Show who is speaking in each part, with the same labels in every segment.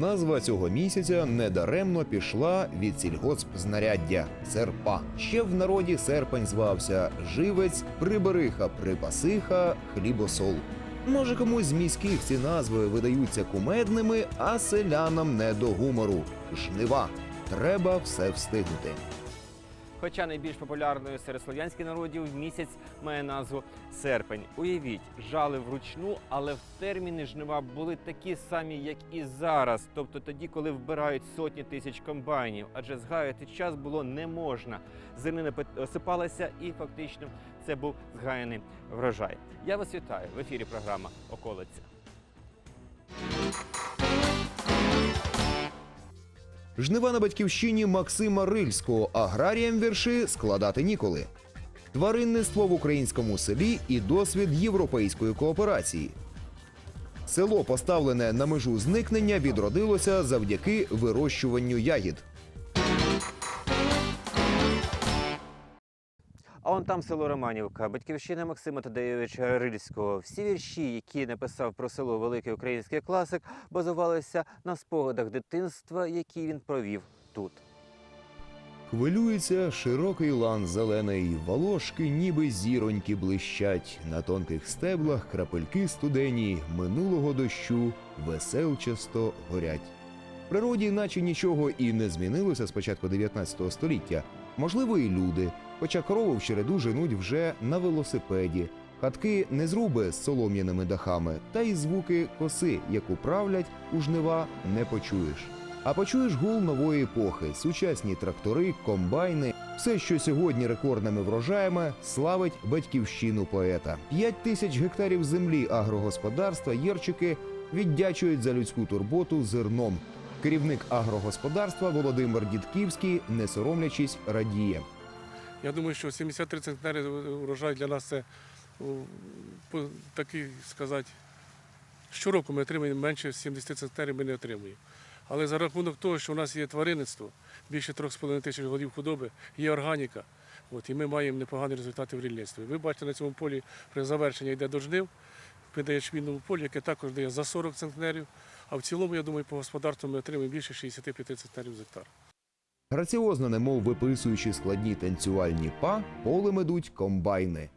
Speaker 1: Назва цього місяця недаремно пішла від сільгоспзнаряддя серпа. Ще в народі серпень звався живець, прибериха, припасиха, хлібосол. Може, комусь з міських ці назви видаються кумедними, а селянам не до гумору. Жнива. Треба все встигнути.
Speaker 2: Хоча найбільш популярною серед слов'янських народів місяць має назву серпень. Уявіть, жали вручну, але в терміни жнива були такі самі, як і зараз. Тобто тоді, коли вбирають сотні тисяч комбайнів, адже згаяти час було не можна. Зернина осипалася, і фактично це був згаяний врожай. Я вас вітаю в ефірі. Програма Околиця.
Speaker 1: Жнива на батьківщині Максима Рильського аграріям вірші складати ніколи. Тваринництво в українському селі і досвід європейської кооперації. Село, поставлене на межу зникнення, відродилося завдяки вирощуванню ягід.
Speaker 2: А он там село Романівка, батьківщина Максима Тадеєвича Рильського. Всі вірші, які написав про село великий український класик, базувалися на спогадах дитинства, які він провів тут.
Speaker 1: Хвилюється широкий лан зелений, волошки ніби зіроньки блищать. На тонких стеблах крапельки студені минулого дощу веселчасто горять. В природі, наче нічого і не змінилося з початку 19 століття. Можливо, і люди, хоча корову в череду женуть вже на велосипеді. Хатки не зруби з солом'яними дахами, та й звуки коси, яку правлять у жнива, не почуєш. А почуєш гул нової епохи, сучасні трактори, комбайни, все, що сьогодні рекордними врожаями, славить батьківщину поета. П'ять тисяч гектарів землі агрогосподарства Єрчики віддячують за людську турботу зерном. Керівник агрогосподарства Володимир Дідківський, не соромлячись, радіє.
Speaker 3: Я думаю, що 73 центнери урожай для нас це такий сказати. Щороку ми отримуємо менше 70 центнерів ми не отримуємо. Але за рахунок того, що у нас є тваринництво, більше 3,5 тисяч голів худоби, є органіка, от, і ми маємо непогані результати в рільництві. Ви бачите, на цьому полі при завершенні йде до жнив, піде ячмінному полі, яке також дає за 40 центнерів. А в цілому, я думаю, по господарству ми отримуємо більше 65 центнерів з гектара.
Speaker 1: Граціозно, немов виписуючи складні танцювальні па, полем ідуть комбайни.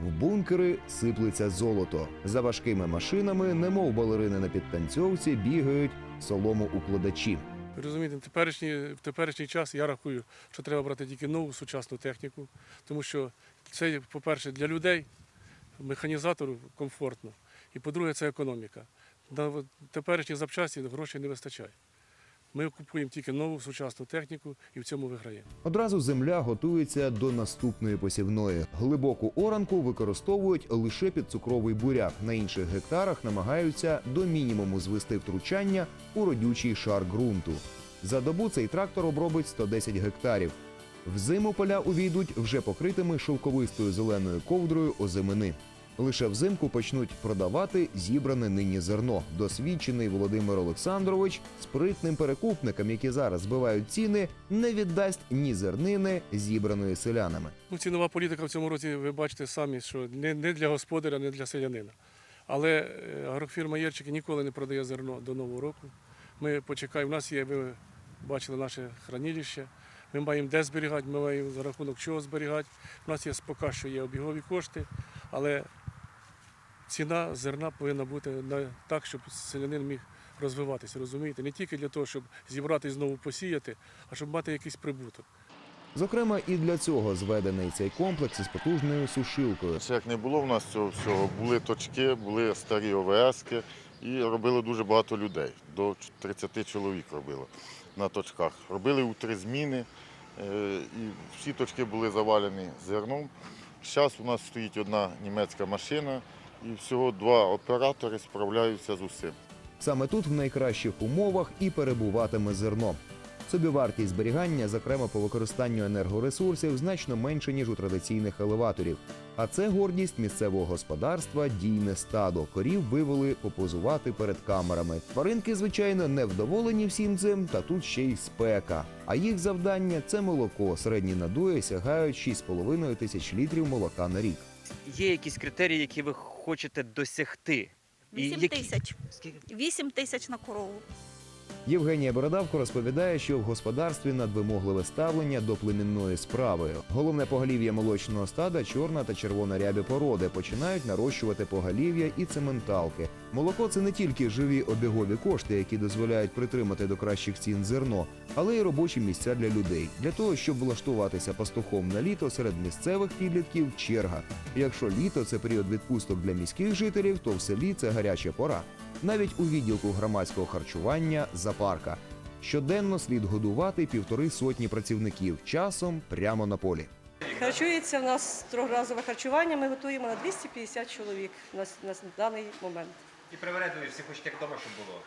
Speaker 1: В бункери сиплеться золото. За важкими машинами, немов балерини на підтанцьовці, бігають соломоукладачі.
Speaker 3: Розумієте, в теперішній, в теперішній час я рахую, що треба брати тільки нову сучасну техніку, тому що це, по-перше, для людей, механізатору комфортно, і по-друге, це економіка. На от теперішні запчасті грошей не вистачає. Ми купуємо тільки нову сучасну техніку і в цьому виграємо.
Speaker 1: Одразу земля готується до наступної посівної. Глибоку оранку використовують лише під цукровий буряк. На інших гектарах намагаються до мінімуму звести втручання у родючий шар ґрунту. За добу цей трактор обробить 110 гектарів. Взиму поля увійдуть вже покритими шовковистою зеленою ковдрою озимини. Лише взимку почнуть продавати зібране нині зерно. Досвідчений Володимир Олександрович спритним перекупникам, які зараз збивають ціни, не віддасть ні зернини, зібраної селянами.
Speaker 3: Ну, цінова політика в цьому році, ви бачите самі, що не, не для господаря, не для селянина. Але е, агрофірма Єрчики ніколи не продає зерно до Нового року. Ми почекаємо, у нас є, ви бачили наше хранилище. Ми маємо де зберігати, ми маємо за рахунок чого зберігати. У нас є поки що є обігові кошти, але ціна зерна повинна бути на, так, щоб селянин міг розвиватися, розумієте? Не тільки для того, щоб зібрати і знову посіяти, а щоб мати якийсь прибуток.
Speaker 1: Зокрема, і для цього зведений цей комплекс із потужною сушилкою.
Speaker 4: Ще як не було в нас цього всього, були точки, були старі ОВСки і робили дуже багато людей. До 30 чоловік робило на точках. Робили у три зміни, е, і всі точки були завалені зерном. Зараз у нас стоїть одна німецька машина, і всього два оператори справляються з усім.
Speaker 1: Саме тут в найкращих умовах і перебуватиме зерно. Собівартість зберігання, зокрема по використанню енергоресурсів, значно менше ніж у традиційних елеваторів. А це гордість місцевого господарства дійне стадо. Корів вивели попозувати перед камерами. Тваринки, звичайно, не вдоволені всім цим, та тут ще й спека. А їх завдання це молоко. Середні надої сягають 6,5 тисяч літрів молока на рік.
Speaker 2: Є якісь критерії, які ви хочете досягти? І
Speaker 5: 8 тисяч.
Speaker 2: Скільки?
Speaker 5: 8 тисяч на корову.
Speaker 1: Євгенія Бородавко розповідає, що в господарстві надвимогливе ставлення до племінної справи. Головне поголів'я молочного стада чорна та червона рябі породи починають нарощувати поголів'я і цементалки. Молоко це не тільки живі обігові кошти, які дозволяють притримати до кращих цін зерно, але й робочі місця для людей. Для того, щоб влаштуватися пастухом на літо серед місцевих підлітків черга. Якщо літо це період відпусток для міських жителів, то в селі це гаряча пора. Навіть у відділку громадського харчування запарка. Щоденно слід годувати півтори сотні працівників часом прямо на полі.
Speaker 5: Харчується в нас трьохразове харчування. Ми готуємо на 250 чоловік на, на, на даний момент.
Speaker 2: І привередливі всі хочуть як вдома, щоб було.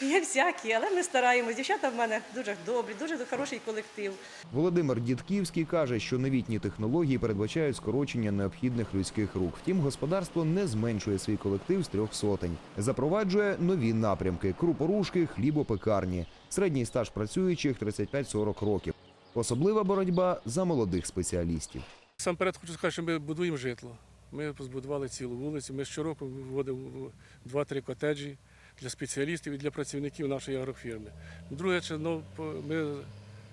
Speaker 5: Є всякі, але ми стараємось. Дівчата в мене дуже добрі, дуже хороший колектив.
Speaker 1: Володимир Дідківський каже, що новітні технології передбачають скорочення необхідних людських рук. Втім, господарство не зменшує свій колектив з трьох сотень. Запроваджує нові напрямки: крупорушки, хлібопекарні. Середній стаж працюючих 35-40 років. Особлива боротьба за молодих спеціалістів.
Speaker 3: Сам перед хочу сказати, що ми будуємо житло. Ми збудували цілу вулицю. Ми щороку вводимо 2-3 котеджі для спеціалістів і для працівників нашої агрофірми. Друге, ну, ми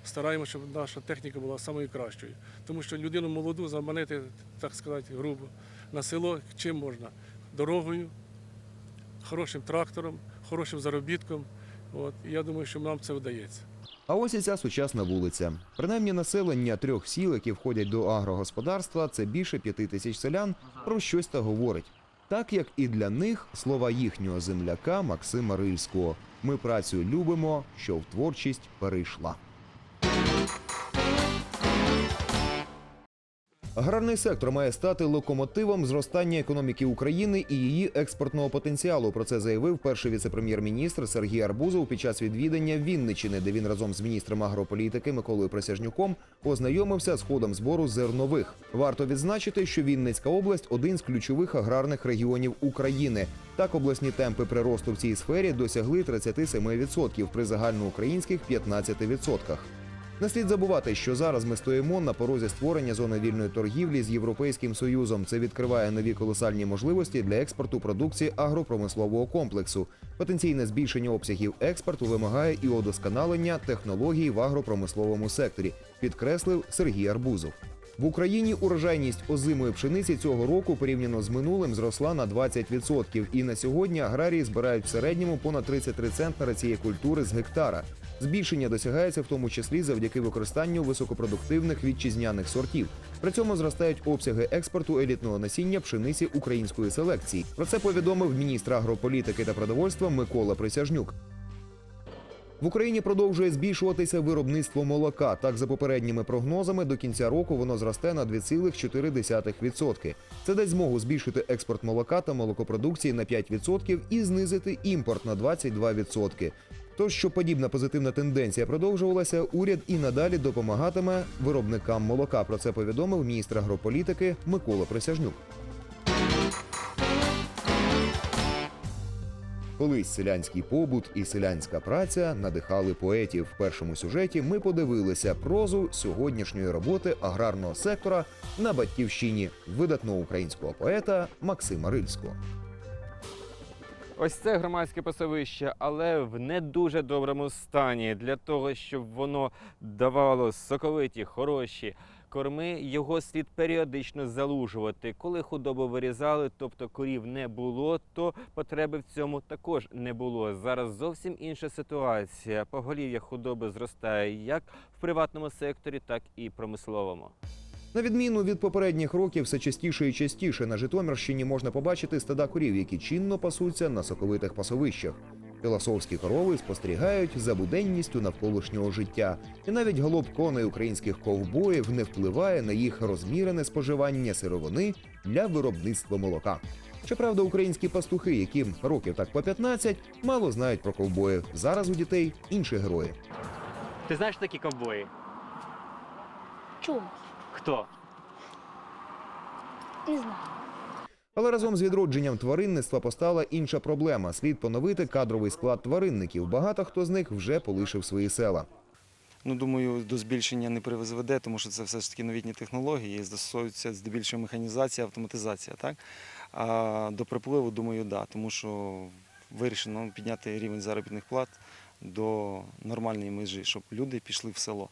Speaker 3: стараємося, щоб наша техніка була самою кращою. Тому що людину молоду заманити, так сказати, грубо, на село чим можна? Дорогою, хорошим трактором, хорошим заробітком. От. Я думаю, що нам це вдається.
Speaker 1: А ось і ця сучасна вулиця. Принаймні населення трьох сіл, які входять до агрогосподарства, це більше п'яти тисяч селян, про щось та говорить. Так як і для них слова їхнього земляка Максима Рильського. Ми працю любимо, що в творчість перейшла. Аграрний сектор має стати локомотивом зростання економіки України і її експортного потенціалу. Про це заявив перший віце-прем'єр-міністр Сергій Арбузов під час відвідання Вінничини, де він разом з міністром агрополітики Миколою Присяжнюком ознайомився з ходом збору зернових. Варто відзначити, що Вінницька область один з ключових аграрних регіонів України. Так, обласні темпи приросту в цій сфері досягли 37% при загальноукраїнських 15%. Не слід забувати, що зараз ми стоїмо на порозі створення зони вільної торгівлі з Європейським Союзом. Це відкриває нові колосальні можливості для експорту продукції агропромислового комплексу. Потенційне збільшення обсягів експорту вимагає і удосконалення технологій в агропромисловому секторі, підкреслив Сергій Арбузов. В Україні урожайність озимої пшениці цього року порівняно з минулим зросла на 20%. І на сьогодні аграрії збирають в середньому понад 33 центнера цієї культури з гектара. Збільшення досягається в тому числі завдяки використанню високопродуктивних вітчизняних сортів. При цьому зростають обсяги експорту елітного насіння пшениці української селекції. Про це повідомив міністр агрополітики та продовольства Микола Присяжнюк. В Україні продовжує збільшуватися виробництво молока. Так, за попередніми прогнозами, до кінця року воно зросте на 2,4%. Це дасть змогу збільшити експорт молока та молокопродукції на 5% і знизити імпорт на 22%. Тож, щоб подібна позитивна тенденція продовжувалася, уряд і надалі допомагатиме виробникам молока. Про це повідомив міністр агрополітики Микола Присяжнюк. Колись селянський побут і селянська праця надихали поетів. В першому сюжеті ми подивилися прозу сьогоднішньої роботи аграрного сектора на батьківщині видатного українського поета Максима Рильського.
Speaker 2: Ось це громадське пасовище, але в не дуже доброму стані. Для того, щоб воно давало соковиті, хороші корми, його слід періодично залужувати. Коли худобу вирізали, тобто корів не було, то потреби в цьому також не було. Зараз зовсім інша ситуація. Поголів'я худоби зростає як в приватному секторі, так і промисловому.
Speaker 1: На відміну від попередніх років, все частіше і частіше на Житомирщині можна побачити стада корів, які чинно пасуться на соковитих пасовищах. Філософські корови спостерігають за буденністю навколишнього життя, і навіть галоп коней українських ковбоїв не впливає на їх розмірене споживання сировини для виробництва молока. Щоправда, українські пастухи, яким років так по 15, мало знають про ковбоїв. Зараз у дітей інші герої.
Speaker 2: Ти знаєш такі ковбої?
Speaker 6: Чув,
Speaker 2: Хто?
Speaker 6: не знаю.
Speaker 1: Але разом з відродженням тваринництва постала інша проблема: слід поновити кадровий склад тваринників. Багато хто з них вже полишив свої села.
Speaker 7: Ну, думаю, до збільшення не призведе, тому що це все ж таки новітні технології, і застосовується здебільшого механізація, автоматизація. Так? А до припливу, думаю, да, тому що вирішено підняти рівень заробітних плат до нормальної межі, щоб люди пішли в село.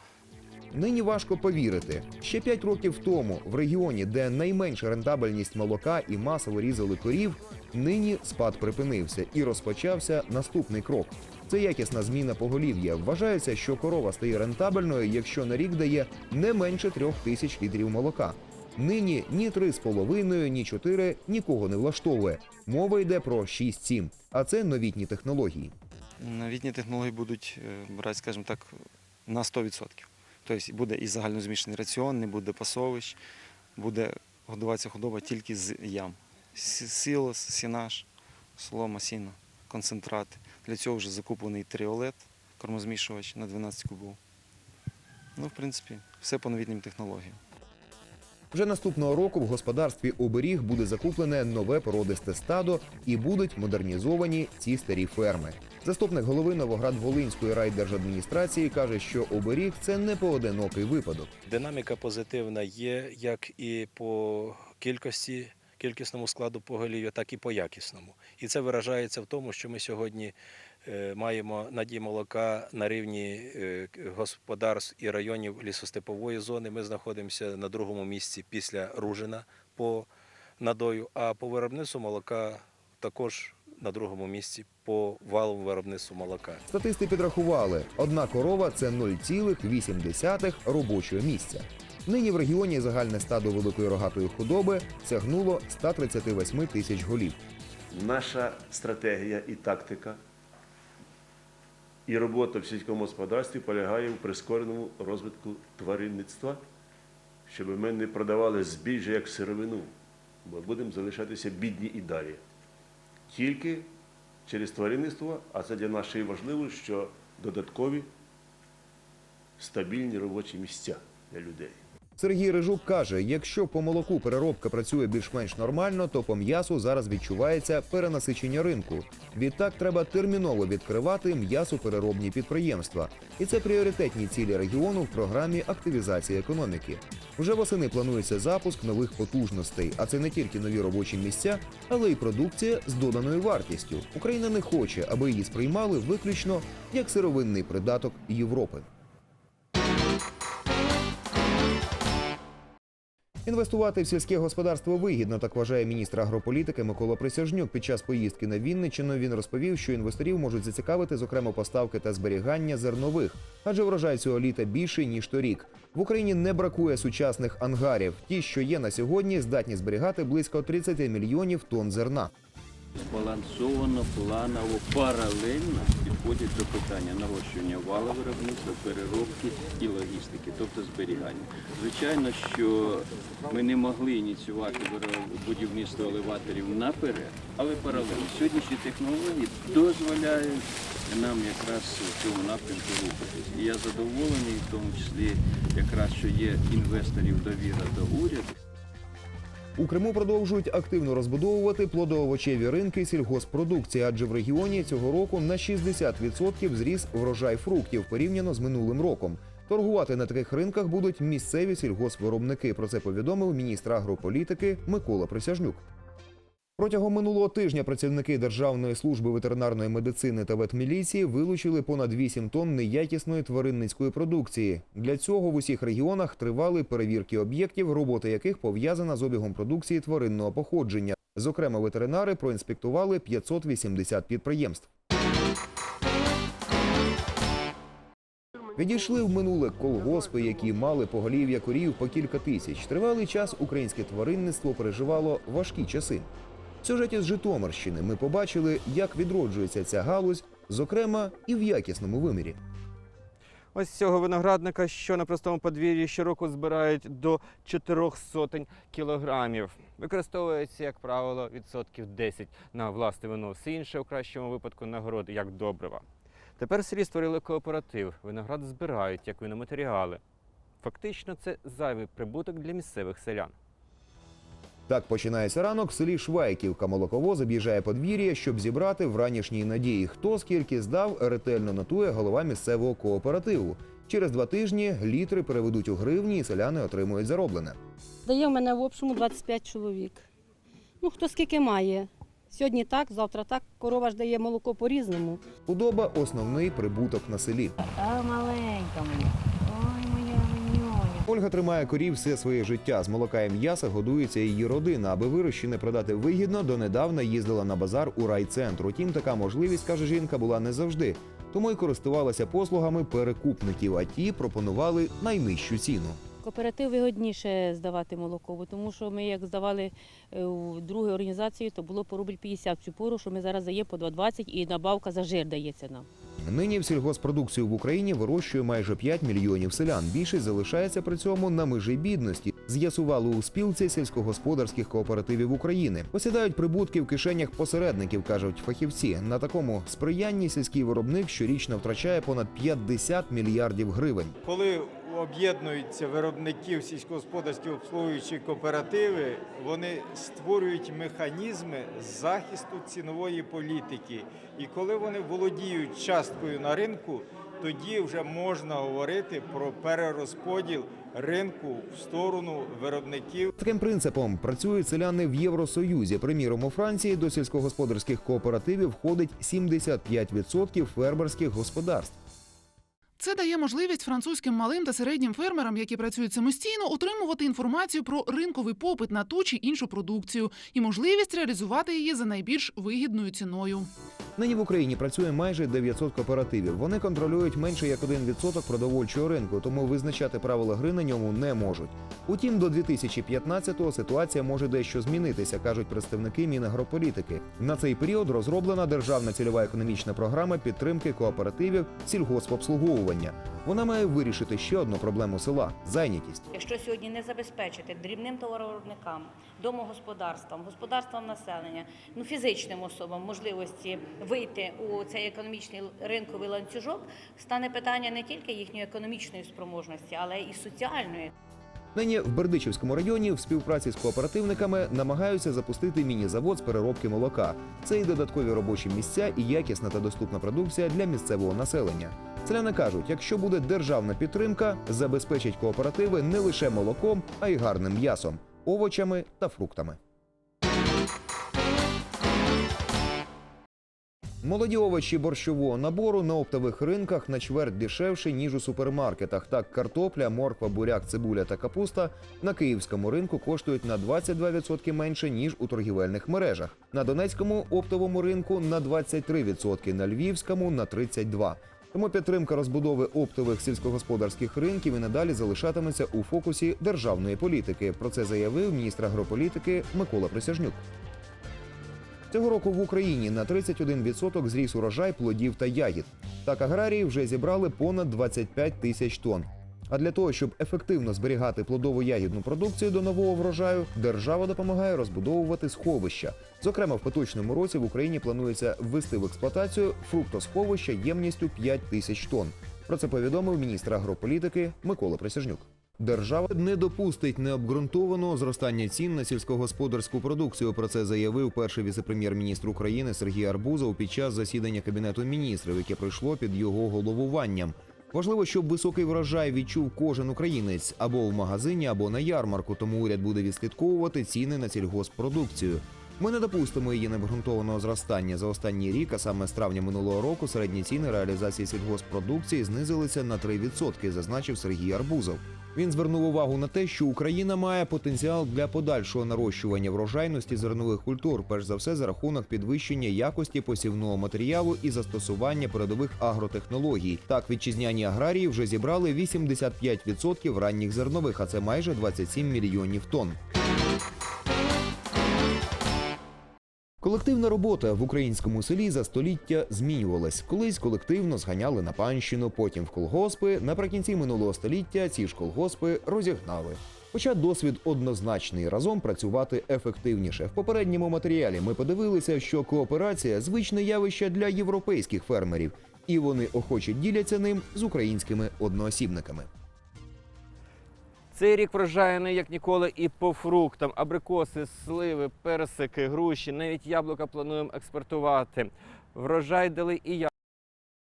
Speaker 1: Нині важко повірити. Ще п'ять років тому в регіоні, де найменша рентабельність молока і масово різали корів, нині спад припинився і розпочався наступний крок. Це якісна зміна поголів'я. Вважається, що корова стає рентабельною, якщо на рік дає не менше трьох тисяч літрів молока. Нині ні три з половиною, ні чотири нікого не влаштовує. Мова йде про 6-7, а це новітні технології.
Speaker 7: Новітні технології будуть е, брати, скажімо так, на 100%. Тобто буде і загальнозмішаний раціон, не буде пасовищ, буде годуватися худоба тільки з ям. Сі- Сілос, сінаж, солома, сіно, концентрати. Для цього вже закуплений тріолет, кормозмішувач на 12 кубів. Ну, в принципі, все по новітнім технологіям.
Speaker 1: Вже наступного року в господарстві оберіг буде закуплене нове породисте стадо і будуть модернізовані ці старі ферми. Заступник голови Новоград-Волинської райдержадміністрації каже, що оберіг це не поодинокий випадок.
Speaker 8: Динаміка позитивна є як і по кількості, кількісному складу поголів'я, так і по якісному. І це виражається в тому, що ми сьогодні е, маємо надій молока на рівні е, господарств і районів лісостепової зони. Ми знаходимося на другому місці після Ружина по надою, а по виробництву молока також на другому місці по валовому виробництву молока.
Speaker 1: Статисти підрахували, одна корова це 0,8 робочого місця. Нині в регіоні загальне стадо великої рогатої худоби сягнуло 138 тисяч голів.
Speaker 9: Наша стратегія і тактика і робота в сільському господарстві полягає у прискореному розвитку тваринництва, щоб ми не продавали збіжжя як сировину, бо будемо залишатися бідні і далі. Тільки через тваринництво, а це для нас ще й важливо, що додаткові стабільні робочі місця для людей.
Speaker 1: Сергій Рижук каже: якщо по молоку переробка працює більш-менш нормально, то по м'ясу зараз відчувається перенасичення ринку. Відтак треба терміново відкривати м'ясопереробні підприємства, і це пріоритетні цілі регіону в програмі активізації економіки. Вже восени планується запуск нових потужностей, а це не тільки нові робочі місця, але й продукція з доданою вартістю. Україна не хоче, аби її сприймали виключно як сировинний придаток Європи. Інвестувати в сільське господарство вигідно, так вважає міністр агрополітики Микола Присяжнюк. Під час поїздки на Вінниччину він розповів, що інвесторів можуть зацікавити, зокрема, поставки та зберігання зернових, адже врожай цього літа більший ніж торік. В Україні не бракує сучасних ангарів. Ті, що є на сьогодні, здатні зберігати близько 30 мільйонів тонн зерна.
Speaker 10: Збалансовано, планово, паралельно підходять до питання нарощування вала виробництва, переробки і логістики, тобто зберігання. Звичайно, що ми не могли ініціювати будівництво елеваторів наперед, але паралельно сьогоднішні технології дозволяють нам якраз в цьому напрямку рухатись. І я задоволений, в тому числі якраз що є інвесторів довіра до уряду.
Speaker 1: У Криму продовжують активно розбудовувати плодоовочеві ринки сільгоспродукції, адже в регіоні цього року на 60% зріс врожай фруктів порівняно з минулим роком. Торгувати на таких ринках будуть місцеві сільгоспвиробники. Про це повідомив міністр агрополітики Микола Присяжнюк. Протягом минулого тижня працівники Державної служби ветеринарної медицини та ветміліції вилучили понад 8 тонн неякісної тваринницької продукції. Для цього в усіх регіонах тривали перевірки об'єктів, робота яких пов'язана з обігом продукції тваринного походження. Зокрема, ветеринари проінспектували 580 підприємств. Відійшли в минуле колгоспи, які мали поголів'я корів по кілька тисяч. Тривалий час українське тваринництво переживало важкі часи. В сюжеті з Житомирщини ми побачили, як відроджується ця галузь, зокрема і в якісному вимірі.
Speaker 2: Ось цього виноградника, що на простому подвір'ї щороку збирають до 4 сотень кілограмів. Використовується, як правило, відсотків 10 на власне вино. Все інше, у кращому випадку, на город, як добрива. Тепер в селі створили кооператив. Виноград збирають як виноматеріали. Фактично, це зайвий прибуток для місцевих селян.
Speaker 1: Так починається ранок в селі Швайківка. Молоковоз об'їжджає подвір'я, щоб зібрати в ранішній надії. Хто скільки здав, ретельно нотує голова місцевого кооперативу. Через два тижні літри переведуть у гривні, і селяни отримують зароблене.
Speaker 6: Дає в мене в общому 25 чоловік. Ну, хто скільки має.
Speaker 11: Сьогодні так, завтра так. Корова ж дає молоко по-різному.
Speaker 1: Худоба основний прибуток на селі.
Speaker 6: А маленька моя.
Speaker 1: Ольга тримає корів все своє життя. З молока і м'яса годується її родина. Аби вирощене продати вигідно, донедавна їздила на базар у райцентр. Утім, така можливість, каже жінка, була не завжди. Тому й користувалася послугами перекупників, а ті пропонували найнижчу ціну.
Speaker 11: Кооператив вигодніше здавати молоко, бо тому що ми як здавали е, у другій організації, то було по рубль 50 цю пору, що ми зараз даємо по 2,20 і надбавка за жир дається нам.
Speaker 1: Нині в сільгоспродукцію в Україні вирощує майже 5 мільйонів селян. Більшість залишається при цьому на межі бідності. З'ясували у спілці сільськогосподарських кооперативів України. Посідають прибутки в кишенях посередників, кажуть фахівці. На такому сприянні сільський виробник щорічно втрачає понад 50 мільярдів гривень.
Speaker 12: Коли об'єднуються виробників сільськогосподарські обслуговуючі кооперативи, вони створюють механізми захисту цінової політики. І коли вони володіють часткою на ринку, тоді вже можна говорити про перерозподіл ринку в сторону виробників.
Speaker 1: Таким принципом працюють селяни в Євросоюзі. Приміром, у Франції до сільськогосподарських кооперативів входить 75% фермерських господарств.
Speaker 13: Це дає можливість французьким малим та середнім фермерам, які працюють самостійно, отримувати інформацію про ринковий попит на ту чи іншу продукцію і можливість реалізувати її за найбільш вигідною ціною.
Speaker 1: Нині в Україні працює майже 900 кооперативів. Вони контролюють менше як 1% продовольчого ринку, тому визначати правила гри на ньому не можуть. Утім, до 2015-го ситуація може дещо змінитися, кажуть представники Мінагрополітики. На цей період розроблена державна цільова економічна програма підтримки кооперативів сільгоспобслуговування. Вона має вирішити ще одну проблему села зайнятість.
Speaker 6: Якщо сьогодні не забезпечити дрібним товаровиробникам, домогосподарствам, господарствам населення, ну фізичним особам можливості вийти у цей економічний ринковий ланцюжок, стане питання не тільки їхньої економічної спроможності, але і соціальної.
Speaker 1: Нині в Бердичівському районі в співпраці з кооперативниками намагаються запустити міні-завод з переробки молока. Це і додаткові робочі місця, і якісна та доступна продукція для місцевого населення. Селяни кажуть, якщо буде державна підтримка, забезпечить кооперативи не лише молоком, а й гарним м'ясом, овочами та фруктами. Молоді овочі борщового набору на оптових ринках на чверть дешевше, ніж у супермаркетах. Так, картопля, морква, буряк, цибуля та капуста на київському ринку коштують на 22% менше, ніж у торгівельних мережах. На донецькому оптовому ринку на 23%, на львівському на 32%. Тому підтримка розбудови оптових сільськогосподарських ринків і надалі залишатиметься у фокусі державної політики. Про це заявив міністр агрополітики Микола Присяжнюк. Цього року в Україні на 31% зріс урожай плодів та ягід. Так аграрії вже зібрали понад 25 тисяч тонн. А для того, щоб ефективно зберігати плодово-ягідну продукцію до нового врожаю, держава допомагає розбудовувати сховища. Зокрема, в поточному році в Україні планується ввести в експлуатацію фруктосховища ємністю 5 тисяч тонн. Про це повідомив міністр агрополітики Микола Присяжнюк. Держава не допустить необґрунтованого зростання цін на сільськогосподарську продукцію. Про це заявив перший віце-прем'єр-міністр України Сергій Арбузов під час засідання кабінету міністрів, яке пройшло під його головуванням. Важливо, щоб високий врожай відчув кожен українець або в магазині, або на ярмарку. Тому уряд буде відслідковувати ціни на сільгоспродукцію. Ми не допустимо її необґрунтованого зростання за останній рік, а саме з травня минулого року, середні ціни реалізації сільгоспродукції знизилися на 3%, зазначив Сергій Арбузов. Він звернув увагу на те, що Україна має потенціал для подальшого нарощування врожайності зернових культур, перш за все за рахунок підвищення якості посівного матеріалу і застосування передових агротехнологій. Так, вітчизняні аграрії вже зібрали 85% ранніх зернових, а це майже 27 мільйонів тонн. Колективна робота в українському селі за століття змінювалась. Колись колективно зганяли на панщину, потім в колгоспи. Наприкінці минулого століття ці ж колгоспи розігнали. Хоча досвід однозначний разом працювати ефективніше. В попередньому матеріалі ми подивилися, що кооперація звичне явище для європейських фермерів, і вони охоче діляться ним з українськими одноосібниками.
Speaker 2: Цей рік врожайний, як ніколи, і по фруктам. Абрикоси, сливи, персики, груші, навіть яблука плануємо експортувати. Врожай дали і я.